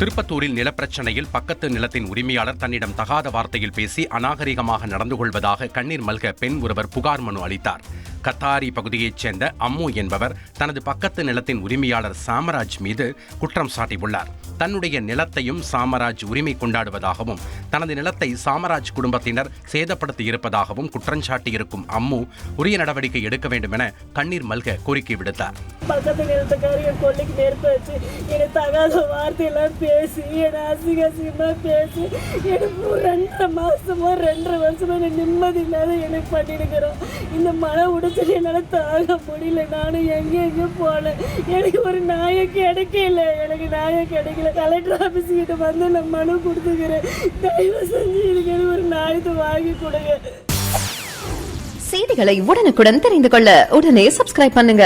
திருப்பத்தூரில் நிலப்பிரச்சனையில் பக்கத்து நிலத்தின் உரிமையாளர் தன்னிடம் தகாத வார்த்தையில் பேசி அநாகரிகமாக நடந்து கொள்வதாக கண்ணீர் மல்க பெண் ஒருவர் புகார் மனு அளித்தார். கத்தாரி பகுதியைச் சேர்ந்த அம்மு என்பவர் தனது பக்கத்து நிலத்தின் உரிமையாளர் சாமராஜ் மீது குற்றம் சாட்டியுள்ளார். தன்னுடைய நிலத்தையும் சாமராஜ் உரிமை கொண்டாடுவதாகவும் தனது நிலத்தை சாமராஜ் குடும்பத்தினர் சேதப்படுத்தி இருப்பதாகவும் குற்றஞ்சாட்டி இருக்கும் அம்மு உரிய நடவடிக்கை எடுக்க வேண்டும் என கண்ணீர் மல்க கோரிக்கை விடுத்தார். பக்கத்து நிலத்துக்காரி என் கொல்லைக்கு நெருப்பு வச்சு என்னை தகாத வார்த்தையெல்லாம் பேசி என்னை அசிங்க அசிங்கமாக பேசி எனக்கு ஒரு ரெண்டரை மாசமோ ரெண்டரை வருஷமோ எனக்கு நிம்மதி இல்லாத எனக்கு பண்ணிடுக்கிறோம். இந்த மழை உடைச்சல் என்னால் தாங்க முடியல. நானும் எங்கே எங்கே போனேன் எனக்கு ஒரு நாயம் கிடைக்கல. எனக்கு நாயம் கிடைக்கல. கலெக்டர் ஆஃபீஸ் கிட்ட வந்து நான் மனு கொடுத்துக்கிறேன். தயவு செஞ்சு எனக்கு ஒரு நாயத்தை வாங்கி கொடுங்க. செய்திகளை உடனுக்குடன் தெரிந்து கொள்ள உடனே சப்ஸ்கிரைப் பண்ணுங்க.